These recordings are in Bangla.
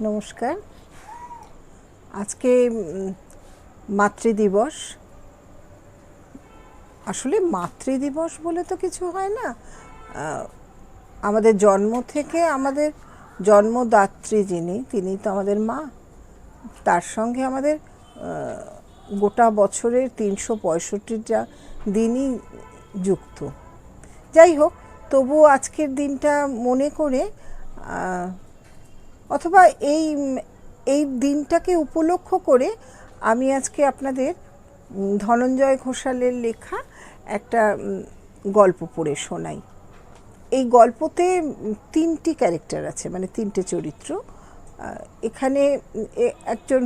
নমস্কার। আজকে মাতৃদিবস। আসলে মাতৃদিবস বলে তো কিছু হয় না। আমাদের জন্ম থেকে আমাদের জন্মদাত্রী যিনি, তিনি তো আমাদের মা। তার সঙ্গে আমাদের গোটা বছরের তিনশো পঁয়ষট্টিটা দিনই যুক্ত। যাই হোক, তবুও আজকের দিনটা মনে করে অথবা এই এই দিনটাকে উপলক্ষ করে আমি আজকে আপনাদের ধনঞ্জয় ঘোষালের লেখা একটা গল্প পড়ে শোনাই। এই গল্পতে তিনটি ক্যারেক্টার আছে মানে তিনটে চরিত্র। এখানে একজন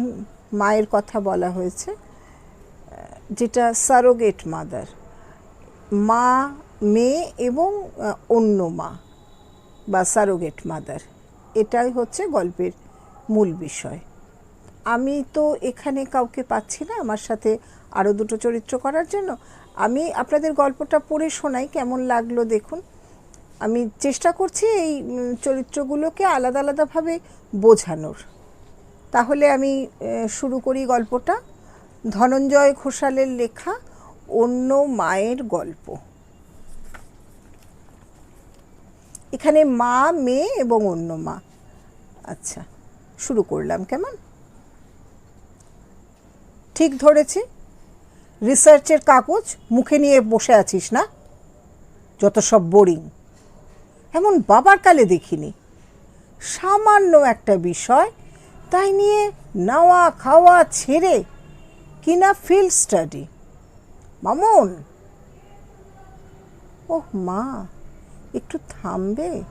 মায়ের কথা বলা হয়েছে যেটা সারোগেট মাদার। মা, মেয়ে এবং অন্য মা বা সারোগেট মাদার। এটাই হচ্ছে গল্পের মূল বিষয়। আমি তো এখানে কাউকে পাচ্ছি না আমার সাথে আরও দুটো চরিত্র করার জন্য। আমি আপনাদের গল্পটা পড়ে শোনাই, কেমন লাগল দেখুন। আমি চেষ্টা করছি এই চরিত্রগুলোকে আলাদা আলাদাভাবে বোঝানোর। তাহলে আমি শুরু করি গল্পটা। ধনঞ্জয় ঘোষালের লেখা অন্য মায়ের গল্প। এখানে মা, মেয়ে এবং অন্য মা। আচ্ছা শুরু করলাম কেমন? ঠিক ধরেছি। রিসার্চের কাগজ মুখে নিয়ে বসে আছিস না? যত সব বোরিং। এমন বাবার কালে দেখিনি। সামান্য একটা বিষয়, তাই নিয়ে নাওয়া, খাওয়া ছেড়ে কিনা ফিল্ড স্টাডি। মামুন! ওহ, মা! একটু থামবে?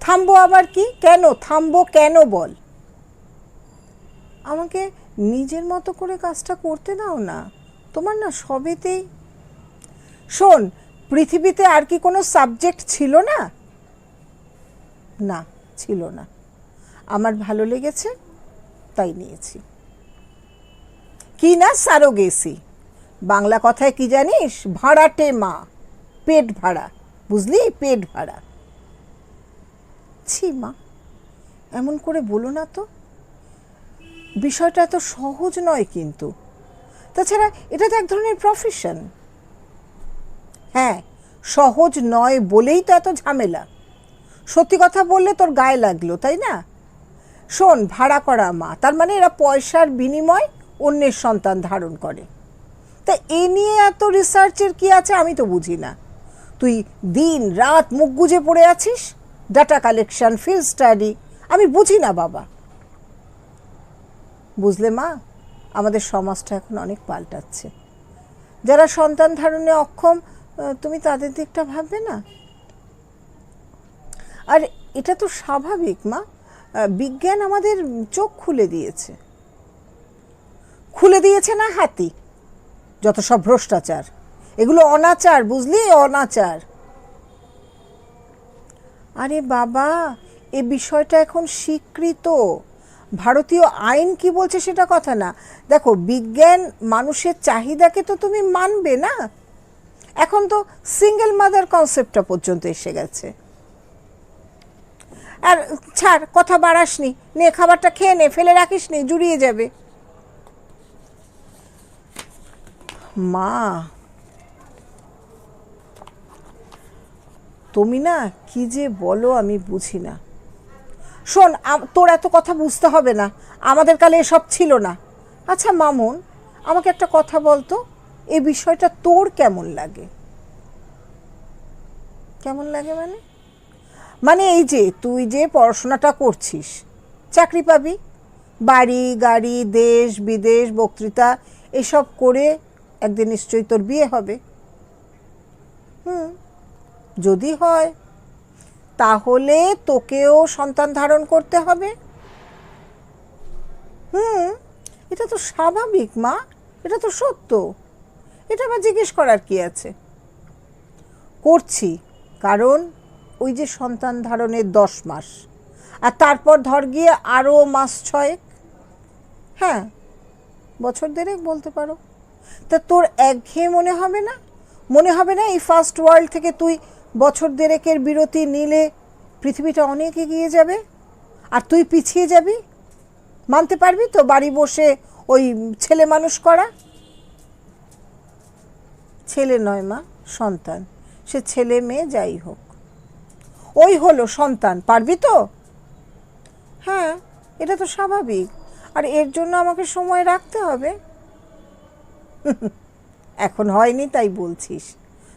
থামবো আবার কি? কেন? থামবো কেন বল? আমাকে নিজের মতো করে কাজটা করতে দাও না। তোমার না সবেতেই শোন, পৃথিবীতে আর কি কোনো সাবজেক্ট ছিল না? না, ছিল না। আমার ভালো লেগেছে, তাই নিয়েছি। কি না সারোগেসি? বাংলা কথায় কি জানিস? ভাড়াটে মা, পেট ভাড়া। বুঝলি পেট ভাড়া ছি মা, এমন করে বলো না তো। বিষয়টা এত সহজ নয় কিন্তু। তাছাড়া এটা তো এক ধরনের প্রফেশন হ্যাঁ সহজ নয় বলেই তো এত ঝামেলা। সত্যি কথা বললে তোর গায়ে লাগল, তাই না? শোন, ভাড়া করা মা, তার মানে এরা পয়সার বিনিময় অন্যের সন্তান ধারণ করে। তা এ নিয়ে এত রিসার্চের কি আছে আমি তো বুঝি না। তুই দিন রাত মুখ গুজে পড়ে আছিস? ডাটা কালেকশন ফিল্ড স্টাডি আমি বুঝি না, বাবা। বুঝলে, মা? আমাদের সমাজটা এখন অনেক পাল্টাচ্ছে। যারা সন্তান ধারণে অক্ষম তুমি তাদের দিকটা ভাববে না? আর এটা তো স্বাভাবিক, মা। বিজ্ঞান আমাদের চোখ খুলে দিয়েছে। খুলে দিয়েছে না হাতি? যত সব ভ্রষ্টাচার। এগুলো অনাচার, বুঝলি? অনাচার। আরে বাবা, এ বিষয়টা এখন স্বীকৃত। ভারতীয় আইন কি বলছে সেটা কথা না। দেখো, বিজ্ঞান মানুষের চাহিদাকে তো তুমি মানবে না। এখন তো সিঙ্গেল মাদার কনসেপ্টটা পর্যন্ত এসে গেছে। আর ছাড়, কথা বাড়াসনি। নে, খাবারটা খেয়ে নে, ফেলে রাখিস নি জুড়িয়ে যাবে। মা তুমি না কি যে বলো আমি বুঝি না। শোন তোর এত কথা বুঝতে হবে না। আমাদের কালে এসব ছিল না। আচ্ছা মামুন, আমাকে একটা কথা বলতো এ বিষয়টা তোর কেমন লাগে? কেমন লাগে মানে? মানে এই যে, তুই যে পড়াশোনাটা করছিস, চাকরি পাবি? বাড়ি, গাড়ি, দেশ, বিদেশ, বক্তৃতা, এসব করে একদিন নিশ্চয়ই তোর বিয়ে হবে। হুম। যদি হয়, তাহলে তোকেও সন্তান ধারণ করতে হবে। হুম, এটা তো স্বাভাবিক, মা। এটা তো সত্য। এটা আবার জিজ্ঞেস করার কি আছে? করছি, কারণ ওই যে সন্তান ধারণের দশ মাস। আর তারপর ধর গিয়ে আরও মাস ছয়েক। হ্যাঁ বছর দেড়েক বলতে পারো। তা তোর একঘেয়ে মনে হবে না? মনে হবে না এই ফার্স্ট ওয়ার্ল্ড থেকে তুই বছর দেড়েকের বিরতি নিলে পৃথিবীটা অনেক এগিয়ে যাবে, আর তুই পিছিয়ে যাবি? মানতে পারবি তো বাড়ি বসে ওই ছেলে মানুষ করা? ছেলে নয় মা, সন্তান। সে ছেলে মেয়ে যাই হোক। ওই হলো সন্তান, পারবি তো? হ্যাঁ এটা তো স্বাভাবিক। আর এর জন্য আমাকে সময় রাখতে হবে। এখন হয়নি তাই বলছিস।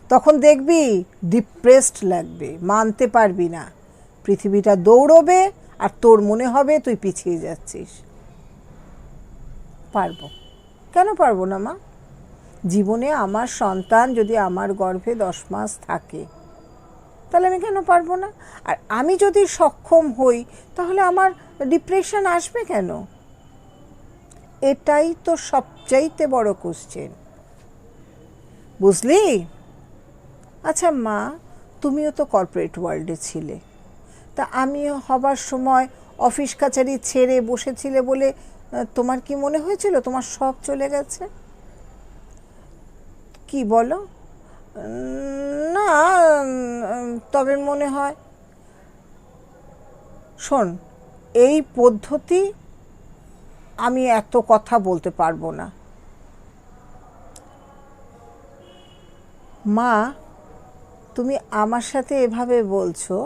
তখন দেখবি ডিপ্রেসড লাগবে, মানতে পারবি না। পৃথিবীটা দৌড়বে আর তোর মনে হবে তুই পিছিয়ে যাচ্ছিস। পারব। কেন পারব না মা? জীবনে আমার সন্তান যদি আমার গর্ভে দশ মাস থাকে, তাহলে আমি কেন পারব না? আর আমি যদি সক্ষম হই, তাহলে আমার ডিপ্রেশন আসবে কেন? এটাই তো সবচাইতে বড় কোশ্চেন বুঝলি? আচ্ছা মা, তুমিও তো কর্পোরেট ওয়ার্ল্ডে ছিলে। তা আমিও হবার সময় অফিস কাছারি ছেড়ে বসেছিলে বলে তোমার কি মনে হয়েছিল? তোমার সব চলে গেছে? কি বলো? না তবে মনে হয়, শোন, এই পদ্ধতি আমি এত কথা বলতে পারব না। মা তুমি আমার সাথে এভাবে বলছো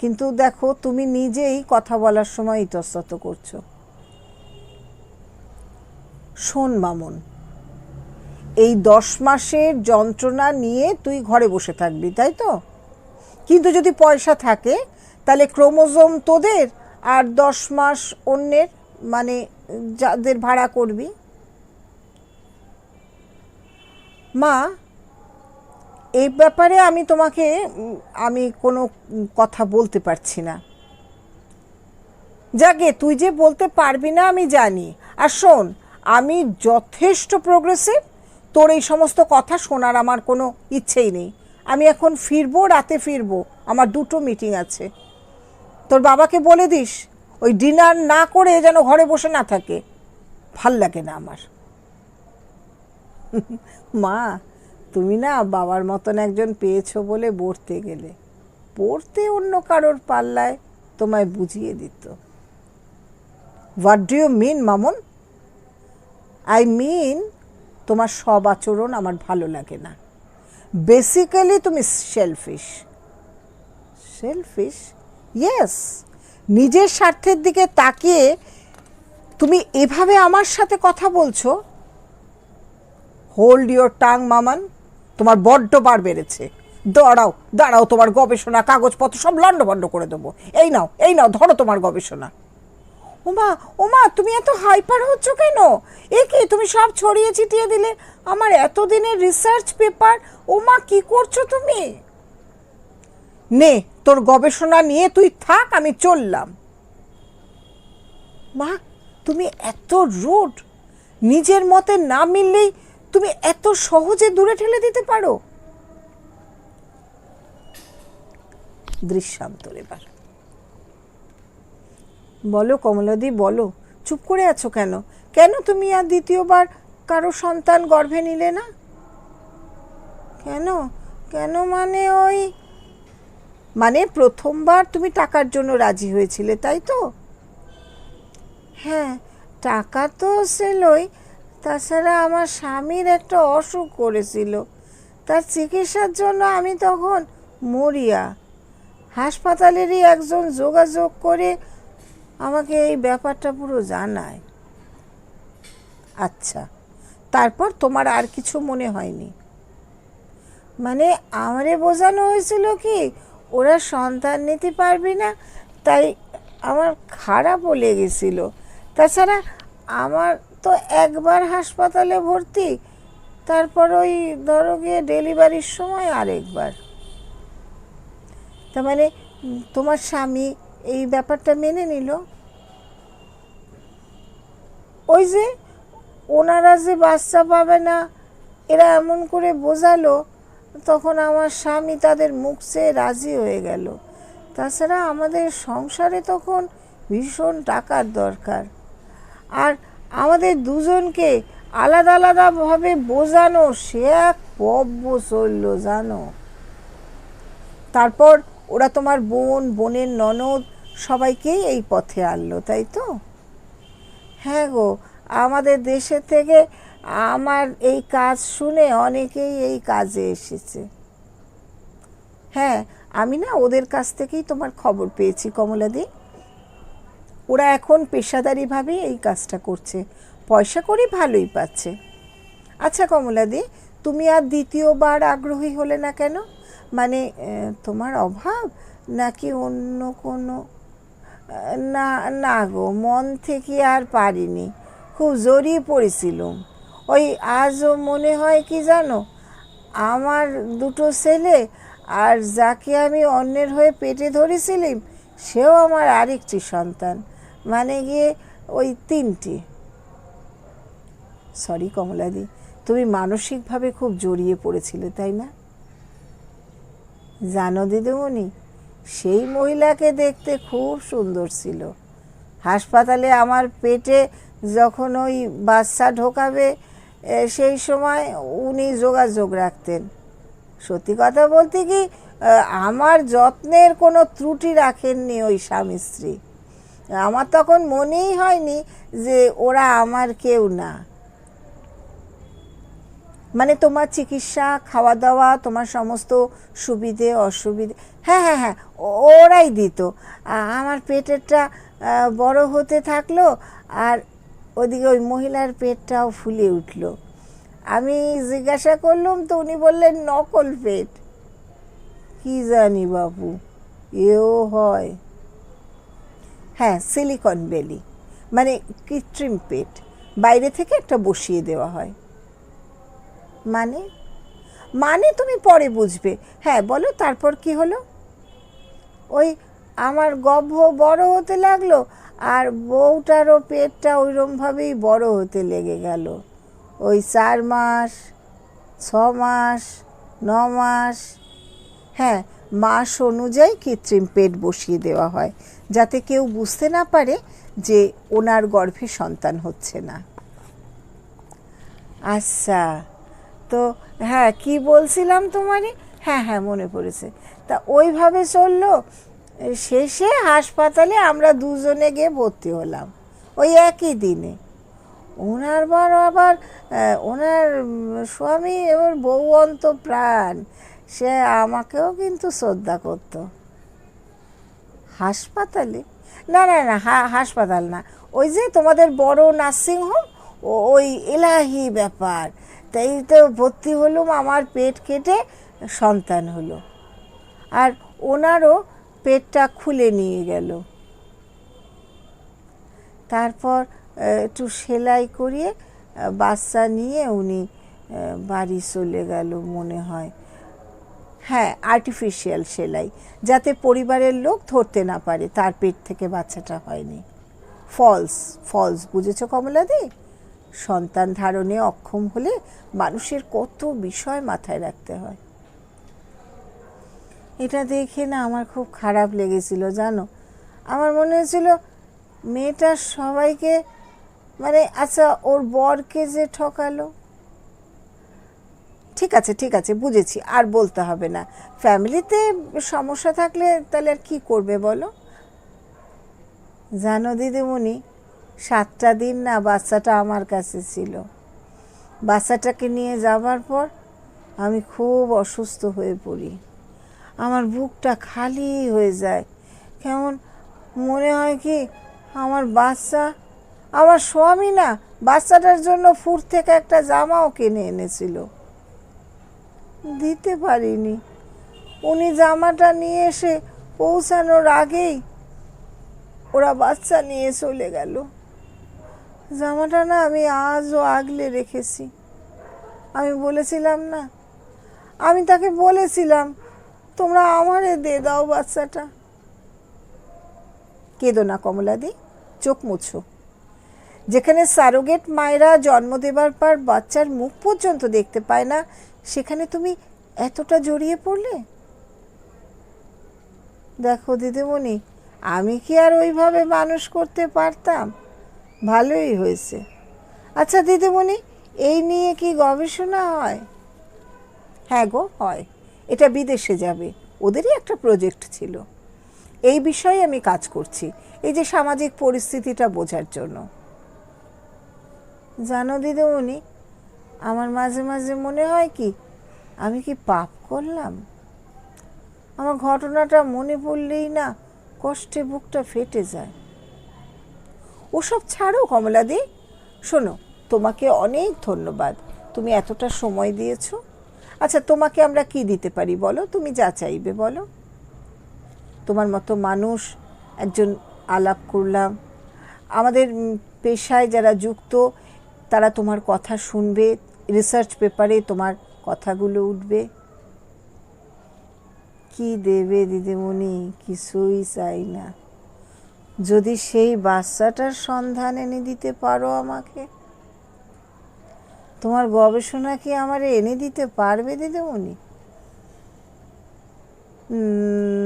কিন্তু দেখো তুমি নিজেই কথা বলার সময় ইতস্তত করছ। শোন মামুন, এই দশ মাসের যন্ত্রণা নিয়ে তুই ঘরে বসে থাকবি, তাই তো? কিন্তু যদি পয়সা থাকে, তাহলে ক্রোমোজোম তোদের আর দশ মাস অন্যের মানে যাদের ভাড়া করবি। মা এই ব্যাপারে আমি তোমাকে আমি কোনো কথা বলতে পারছি না। যাকে তুই যে বলতে পারবি না আমি জানি। আর শোন, আমি যথেষ্ট প্রোগ্রেসিভ তোর এই সমস্ত কথা শোনার আমার কোনো ইচ্ছেই নেই। আমি এখন ফিরবো, রাতে ফিরবো, আমার দুটো মিটিং আছে। তোর বাবাকে বলে দিস, ওই ডিনার না করে যেন ঘরে বসে না থাকে। ভালো লাগে না আমার। মা তুমি না বাবার মতন একজন পেয়েছ বলে পড়তে গেলে। পড়তে অন্য কারোর পাল্লায় তোমায় বুঝিয়ে দিত। What do you mean Mamon? I mean তোমার সব আচরণ আমার ভালো লাগে না। বেসিক্যালি তুমি সেলফিশ সেলফিশ ইয়েস নিজের স্বার্থের দিকে তাকিয়ে তুমি এভাবে আমার সাথে কথা বলছো? হোল্ড ইওর টাং মামান। তোমার বড্ড বার বেড়েছে। দাঁড়াও দাঁড়াও, তোমার গবেষণা, কাগজপত্র সব লন্ডভন্ড করে দেবো। এই নাও এই নাও, ধরো তোমার গবেষণা। ওমা ওমা, তুমি এত হাইপার হচ্ছ কেন? এ কি, তুমি সব ছড়িয়ে ছিটিয়ে দিলে? আমার এতদিনের রিসার্চ পেপার ওমা, কি করছ তুমি? নে, তোর গবেষণা নিয়ে তুই থাক, আমি চললাম। মা, তুমি এত রুড। নিজের মতে না মিললেই তুমি এত সহজে দূরে ঠেলে দিতে পারো? দৃশ্যান্তর এবার। বলো কমলাদি, বলো। চুপ করে আছো কেন? কেন তুমি আর দ্বিতীয়বার কারও সন্তান গর্ভে নিলে না? কেন? কেন মানে ওই মানে প্রথমবার তুমি টাকার জন্য রাজি হয়েছিলে, তাই তো? হ্যাঁ টাকা তো সেলই। তাছাড়া আমার স্বামীর একটা অসুখ করেছিল। তার চিকিৎসার জন্য আমি তখন মরিয়া। হাসপাতালেরই একজন যোগাযোগ করে আমাকে এই ব্যাপারটা পুরো জানায়। আচ্ছা তারপর তোমার আর কিছু মনে হয়নি? মানে আমারে বোঝানো হয়েছিল কি, ওরা সন্তান নিতে পারবি না, তাই আমার খারাপও লেগেছিল। তাছাড়া আমার তো একবার হাসপাতালে ভর্তি, তারপর ওই ধরো গিয়ে ডেলিভারির সময় আরেকবার। তার মানে তোমার স্বামী এই ব্যাপারটা মেনে নিল। ওই যে ওনারা যে বাচ্চা পাবে না, এরা এমন করে বোঝালো, তখন আমার স্বামী তাদের মুখ চেয়ে রাজি হয়ে গেল। তাছাড়া আমাদের সংসারে তখন ভীষণ টাকার দরকার। আর আমাদের দুজনকে আলাদা আলাদাভাবে বোঝানো, সে এক পব্য চলল জানো। তারপর ওরা তোমার বোন, বোনের ননদ, সবাইকেই এই পথে আনলো, তাই তো? হ্যাঁ গো, আমাদের দেশের থেকে আমার এই কাজ শুনে অনেকেই এই কাজে এসেছে। হ্যাঁ আমি না ওদের কাছ থেকেই তোমার খবর পেয়েছি, কমলাদি। ওরা এখন পেশাদারিভাবে এই কাজটা করছে। পয়সা করে ভালোই পাচ্ছে। আচ্ছা কমলাদি, তুমি আর দ্বিতীয়বার আগ্রহী হলে না কেন? মানে তোমার অভাব? নাকি অন্য কোনো? না না গো, মন থেকে আর পারিনি। খুব জড়িয়ে পড়েছিলুম। ওই আজও মনে হয় কি জানো? আমার দুটো ছেলে আর যাকে আমি অন্যের হয়ে পেটে ধরেছিলাম, সেও আমার আরেকটি সন্তান। মানে গিয়ে ওই তিনটি। সরি কমলাদি, তুমি মানসিকভাবে খুব জড়িয়ে পড়েছিলে, তাই না? জানো দিদিমণি, সেই মহিলাকে দেখতে খুব সুন্দর ছিল। হাসপাতালে আমার পেটে যখন ওই বাচ্চা ঢোকাবে সেই সময় উনি যোগাযোগ রাখতেন। সত্যি কথা বলতে কি আমার যত্নের কোনো ত্রুটি রাখেননি ওই স্বামী স্ত্রী। আমার তখন মনেই হয়নি যে ওরা আমার কেউ না। মানে তোমার চিকিৎসা খাওয়া দাওয়া তোমার সমস্ত সুবিধে, অসুবিধে হ্যাঁ হ্যাঁ হ্যাঁ ওরাই দিত। আমার পেটেরটা বড় হতে থাকল আর ওদিকে ওই মহিলার পেটটাও ফুলে উঠল। আমি জিজ্ঞাসা করলাম, তো উনি বললেন, নকল পেট। কি জানি বাবু এও হয়। হ্যাঁ সিলিকন বেলি মানে কৃত্রিম পেট। বাইরে থেকে একটা বসিয়ে দেওয়া হয়। মানে? মানে তুমি পরে বুঝবে। হ্যাঁ বলো, তারপর কি হলো? ওই আমার গর্ভ বড় হতে লাগল, আর বউটারও পেটটা ওইরমভাবেই বড় হতে লেগে গেল। ওই চার মাস, ছ মাস, ন মাস। হ্যাঁ মাস অনুযায়ী কৃত্রিম পেট বসিয়ে দেওয়া হয়। যাতে কেউ বুঝতে না পারে যে ওনার গর্ভে সন্তান হচ্ছে না। আচ্ছা তো হ্যাঁ কি বলছিলাম তোমারে? হ্যাঁ হ্যাঁ মনে পড়েছে। তা ওইভাবে চলল, শেষে হাসপাতালে আমরা দুজনে গিয়ে ভর্তি হলাম, ওই একই দিনে। ওনার বার আবার ওনার স্বামী, এবার বউ অন্ত প্রাণ সে আমাকেও কিন্তু শ্রদ্ধা করতো। হাসপাতালে? না না না হাসপাতাল না। ওই যে তোমাদের বড় নার্সিংহোম ওই এলাহি ব্যাপার। তাই তো ভর্তি হলুম, আমার পেট কেটে সন্তান হলো। আর ওনারও পেটটা খুলে নিয়ে গেল। তারপর একটু সেলাই করিয়ে, বাচ্চা নিয়ে উনি বাড়ি চলে গেল মনে হয়। হ্যাঁ আর্টিফিশিয়াল সেলাই, যাতে পরিবারের লোক ধরতে না পারে, তার পেট থেকে বাচ্চাটা হয়নি। ফলস ফলস বুঝেছ কমলাদি সন্তান ধারণে অক্ষম হলে মানুষের কত বিষয় মাথায় রাখতে হয়। এটা দেখে না আমার খুব খারাপ লেগেছিল, জানো? আমার মনে হয়েছিল, মেয়েটা সবাইকে মানে আচ্ছা ওর বরকে যে ঠকালো ঠিক আছে ঠিক আছে, বুঝেছি, আর বলতে হবে না। ফ্যামিলিতে সমস্যা থাকলে তাহলে আর কী করবে বলো? জানো দিদিমণি, সাতটা দিন না বাচ্চাটা আমার কাছে ছিল। বাচ্চাটাকে নিয়ে যাবার পর আমি খুব অসুস্থ হয়ে পড়ি। আমার বুকটা খালি হয়ে যায়। কেমন মনে হয় কি আমার বাচ্চা, আমার স্বামী না বাচ্চাটার জন্য ফুট থেকে একটা জামাও কিনে এনেছিল। দিতে পারিনি। উনি জামাটা নিয়ে এসে পৌঁছানোর আগেই ওরা বাচ্চা নিয়ে চলে গেল। জামাটা না আমি আজও আগলে রেখেছি। আমি বলেছিলাম না, আমি তাকে বলেছিলাম, তোমরা আমারে দে দাও বাচ্চাটা। কেঁদো না কমলাদি, চোখ মুছো। যেখানে সারোগেট মায়েরা জন্ম দেবার পর বাচ্চার মুখ পর্যন্ত দেখতে পায় না সেখানে তুমি এতটা জড়িয়ে পড়লে? দেখো দিদিমণি, আমি কি আর ওইভাবে মানুষ করতে পারতাম? ভালোই হয়েছে। আচ্ছা দিদিমণি, এই নিয়ে কি গবেষণা হয়? হ্যাঁ গো, হয়। এটা বিদেশে যাবে। ওদেরই একটা প্রজেক্ট ছিল। এই বিষয়ে আমি কাজ করছি। এই যে সামাজিক পরিস্থিতিটা বোঝার জন্য। জানো দিদিমণি আমার মাঝে মাঝে মনে হয় কি, আমি কি পাপ করলাম? আমার ঘটনাটা মনে পড়লেই না কষ্টে বুকটা ফেটে যায়। ওসব ছাড়ো কমলা কমলাদি। শোনো, তোমাকে অনেক ধন্যবাদ। তুমি এতটা সময় দিয়েছ। আচ্ছা তোমাকে আমরা কি দিতে পারি বলো? তুমি যা চাইবে বলো। তোমার মতো মানুষ একজন আলাপ করলাম। আমাদের পেশায় যারা যুক্ত, তারা তোমার কথা শুনবে। রিসার্চ পেপারে তোমার কথাগুলো উঠবে। কি দেবে দিদিমণি? কিছুই চাই না। যদি সেই বাচ্চাটার সন্ধান এনে দিতে পারো আমাকে। তোমার গবেষণা কি আমার এনে দিতে পারবে দিদিমণি?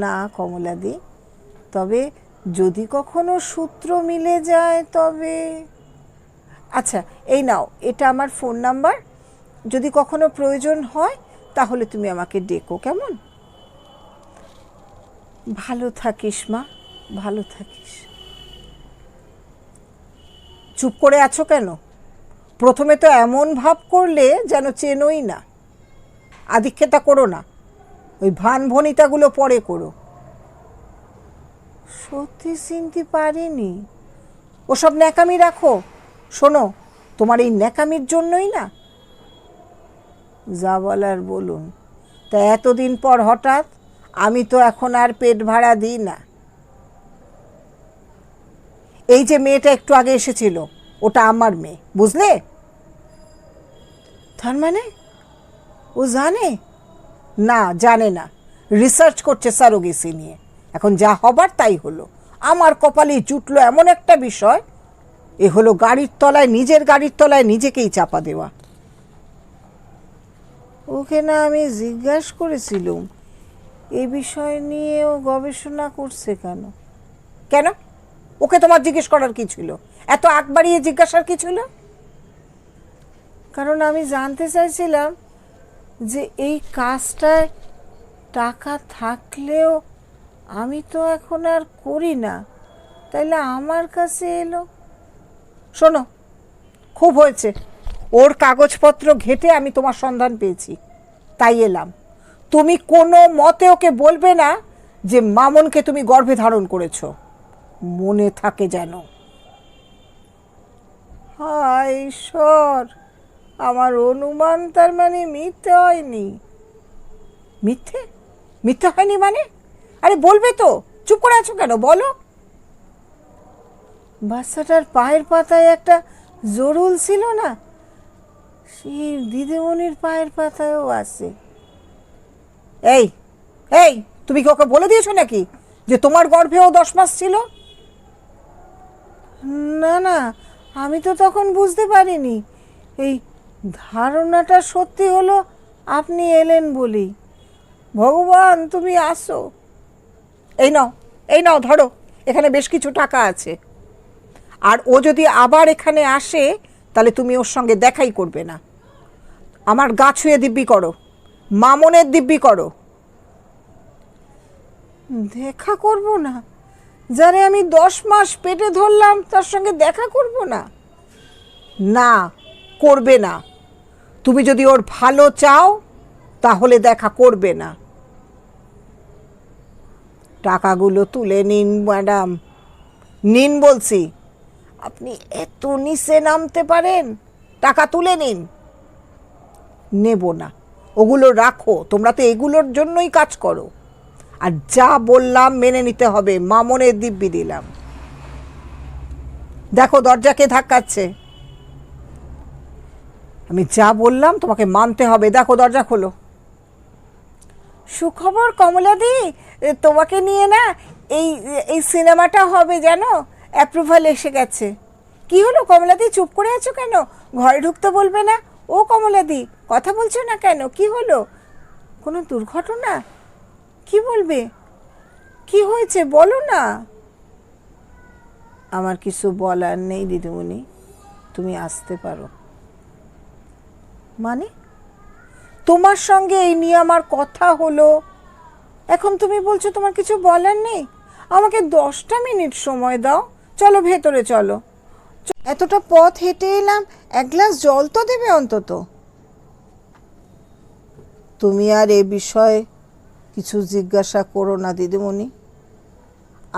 না কমলাদি। তবে যদি কখনো সূত্র মিলে যায় তবে। আচ্ছা এই নাও, এটা আমার ফোন নাম্বার যদি কখনো প্রয়োজন হয়, তাহলে তুমি আমাকে ডেকো, কেমন? ভালো থাকিস মা, ভালো থাকিস। চুপ করে আছো কেন? প্রথমে তো এমন ভাব করলে যেন চেনোই না। আদিক্ষেতা করো না, ওই ভান ভনিতাগুলো পরে করো। সত্যি চিনতে পারিনি। ওসব ন্যাকামি রাখো। শোনো, তোমার এই ন্যাকামির জন্যই না যা বলার বলুন। তা এতদিন পর হঠাৎ আমি তো এখন আর পেট ভাড়া দিই না। এই যে মেয়েটা একটু আগে এসেছিল, ওটা আমার মেয়ে, বুঝলে? তার মানে? ও জানে? না জানে না। রিসার্চ করছে সারোগেসি নিয়ে। এখন যা হবার তাই হলো। আমার কপালে জুটলো এমন একটা বিষয়, এ হলো গাড়ির তলায়, নিজের গাড়ির তলায় নিজেকেই চাপা দেওয়া। ওকে না আমি জিজ্ঞাসা করেছিলুম এই বিষয় নিয়ে ও গবেষণা করছে কেন? কেন? ওকে তোমার জিজ্ঞেস করার কি ছিল? এত আগ বাড়িয়ে জিজ্ঞাসার কি ছিল? কারণ আমি জানতে চাইছিলাম যে এই কাজটায় টাকা থাকলেও আমি তো এখন আর করি না। তাইলে আমার কাছে এলো। শোনো, খুব হয়েছে। ওর কাগজপত্র ঘেটে আমি তোমার সন্ধান পেয়েছি। তাই এলাম। তুমি কোনো মতে ওকে বলবে না যে মামনকে তুমি গর্ভে ধারণ করেছ। মনে থাকে যেন। হায় ঈশ্বর, আমার অনুমান তার মানে মিথ্যে হয়নি। মিথ্যে? মিথ্যে হয়নি মানে? আরে বলবে তো। চুপ করে আছো কেন? বলো। বাচ্চাটার পায়ের পাতায় একটা জরুল ছিল না? সেই দিদিমণির পায়ের পাতায়ও আছে। এই এই, তুমি কি ওকে বলে দিয়েছ নাকি যে তোমার গর্ভেও দশ মাস ছিল? না না, আমি তো তখন বুঝতে পারিনি। এই ধারণাটা সত্যি হলো আপনি এলেন বলি ভগবান, তুমি আসো। এই নাও এই নাও, ধরো, এখানে বেশ কিছু টাকা আছে। আর ও যদি আবার এখানে আসে তাহলে তুমি ওর সঙ্গে দেখাই করবে না। আমার গা ছুঁয়ে দিব্যি করো মামনের দিব্যি করো। দেখা করব না? যারে আমি দশ মাস পেটে ধরলাম, তার সঙ্গে দেখা করব না? না, করবে না। তুমি যদি ওর ভালো চাও, তাহলে দেখা করবে না। টাকাগুলো তুলে নিন, ম্যাডাম। নিন বলছি। আপনি এত নিচে নামতে পারেন? টাকা তুলে নিন। নেব না। ওগুলো রাখো। তোমরা তো এগুলোর জন্যই কাজ করো। আর যা বললাম মেনে নিতে হবে। মামনের দিব্যি দিলাম। দেখো দরজাকে ধাক্কাচ্ছে। আমি যা বললাম তোমাকে মানতে হবে। দেখো দরজা খোলো। সুখবর কমলাদি তোমাকে নিয়ে না এই এই সিনেমাটা হবে জানো? অ্যাপ্রুভাল এসে গেছে। কি হলো? কমলাদি, চুপ করে আছো কেন? ঘরে ঢুকতে বলবে না? ও কমলাদি, কথা বলছো না কেন? কি হলো? কোনো দুর্ঘটনা? কি বলবে? কি হয়েছে? বলো না। আমার কিছু বলার নেই, দিদিমণি। তুমি আসতে পারো। মানে? তোমার সঙ্গে এই নিয়ে আমার কথা হলো? এখন তুমি বলছো তোমার কিছু বলার নেই? আমাকে দশটা মিনিট সময় দাও। চলো ভেতরে চলো। এতটা পথ হেঁটে এলাম, এক গ্লাস জল তো দেবে অন্তত। তুমি আর এ বিষয়ে কিছু জিজ্ঞাসা করো না, দিদিমণি।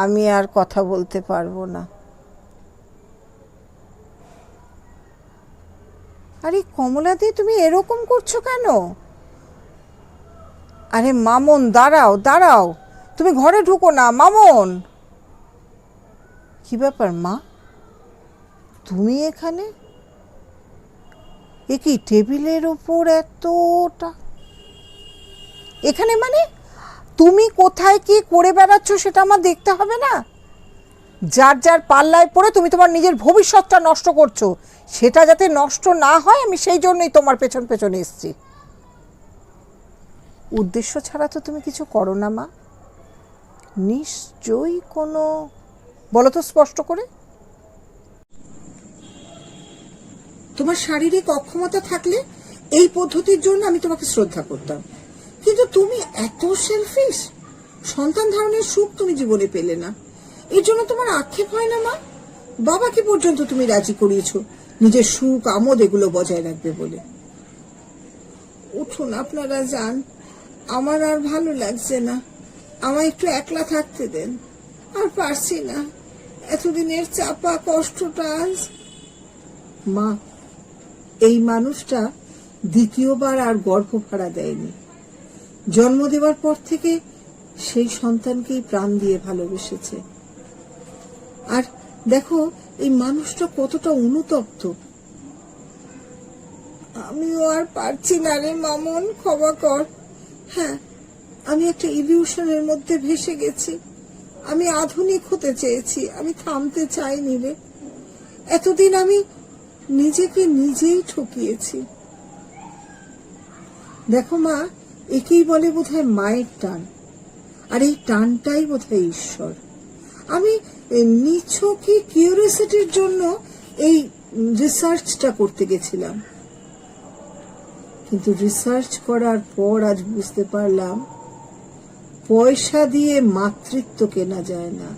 আমি আর কথা বলতে পারব না। আরে কমলাদি তুমি এরকম করছ কেন? আরে মামন, দাঁড়াও দাঁড়াও। তুমি ঘরে ঢুকো না, মামন। কি ব্যাপার, মা? তুমি এখানে? এ কি টেবিলের ওপর এতটা? এখানে মানে? তুমি কোথায় কি করে বেড়াচ্ছ সেটা আমার দেখতে হবে না? যার যার পাল্লায় পড়ে তুমি তোমার নিজের ভবিষ্যৎটা নষ্ট করছ। সেটা যাতে নষ্ট না হয়, আমি সেই জন্যই তোমার পেছন পেছন এসছি। উদ্দেশ্য ছাড়া তো তুমি কিছু করো না, মা। নিশ্চয়ই কোনো বলো তো স্পষ্ট করে। তোমার শারীরিক অক্ষমতা থাকলে এই পদ্ধতির জন্য আমি তোমাকে শ্রদ্ধা করতাম। কিন্তু তুমি এত সেলফিশ সন্তান ধারণের সুখ তুমি জীবনে পেলে না। এর জন্য তোমার আক্ষেপ হয় না, মা। বাবাকে পর্যন্ত তুমি রাজি করিয়েছো। নিজের সুখ, আমোদ এগুলো বজায় রাখবে বলে। উঠুন আপনারা, যান। আমার আর ভালো লাগছে না। আমায় একটু একলা থাকতে দেন। আর পারছি না। এতদিনের চাপা কষ্টটা আজ। মা, এই মানুষটা দ্বিতীয়বার আর গর্ভ ভাড়া দেয়নি। জন্ম দেওয়ার পর থেকে সেই সন্তানকেই প্রাণ দিয়ে ভালোবেসেছে। আর দেখো, এই মানুষটা কতটা অনুতপ্ত। আমিও আর পারছি না রে মামন, ক্ষমা কর। হ্যাঁ আমি একটা ইলিউশনের মধ্যে ভেসে গেছি। আমি আধুনিক হতে চেয়েছি আমি থামতে চাইনি রে। এতদিন আমি নিজেকে নিজেই ঠকিয়েছি। দেখো মা একেই বলে বোধহয় মায়ের টান আর এই টানটাই বোধহয় ঈশ্বর। আমি এ, নিছকই কিউরিয়াসিটির জন্য এই রিসার্চটা করতে গেছিলাম। কিন্তু রিসার্চ করার পর আজ বুঝতে পারলাম পয়সা দিয়ে মাতৃত্ব কেনা যায় না।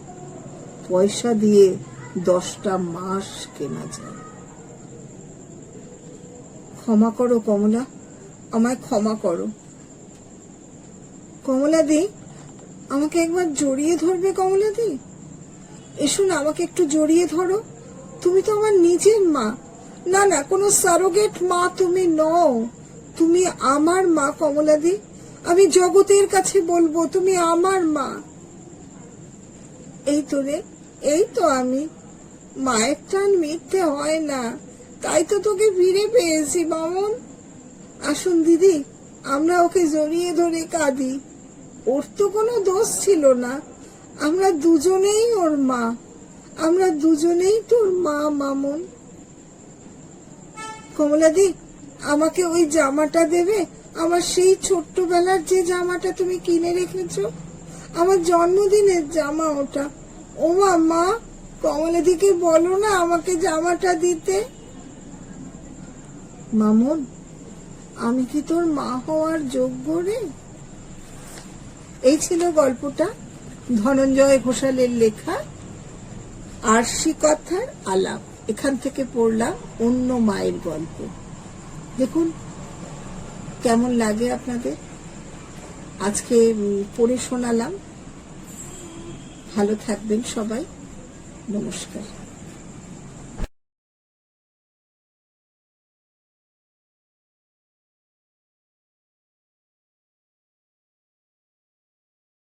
পয়সা দিয়ে দশটা মাস কেনা যায়। ক্ষমা করো কমলা, আমায় ক্ষমা করো। কমলা দি আমাকে একবার জড়িয়ে ধরবে কমলা দি এসো না আমাকে একটু জড়িয়ে ধরো। তুমি তো আমার নিজের মা। না না, কোনো সারোগেট মা তুমি নও। তুমি আমার মা কমলা দি আমি জগতের কাছে বলব, তুমি আমার মা। এই তো রে, এই তো আমি। মায়ের টান মিথ্যে হয় না। তাই তো তোকে ফিরে পেয়েছি, মামন। আসুন দিদি, আমরা ওকে জড়িয়ে ধরে কাঁদি। ওর তো কোনো দোষ ছিল না। আমরা দুজনেই ওর মা। আমরা দুজনেই তোর মা, মামন। কমলাদি, আমাকে ওই জামাটা দেবে? আমার সেই ছোট্টবেলার যে জামাটা তুমি কিনে রেখেছো? আমার জন্মদিনের জামা ওটা। ও মা, কমলাদিকে বলো না আমাকে জামাটা দিতে। মামুন, আমি কি তোর মা হওয়ার যোগ্য রে? এই ছিল গল্পটা। ধনঞ্জয় ঘোষালের লেখা, আরশি কথার আলাপ। এখান থেকে পড়লাম অন্য মায়ের গল্প। দেখুন কেমন লাগে আপনাদের? আজকে পড়ে শোনালাম। ভালো থাকবেন সবাই। নমস্কার।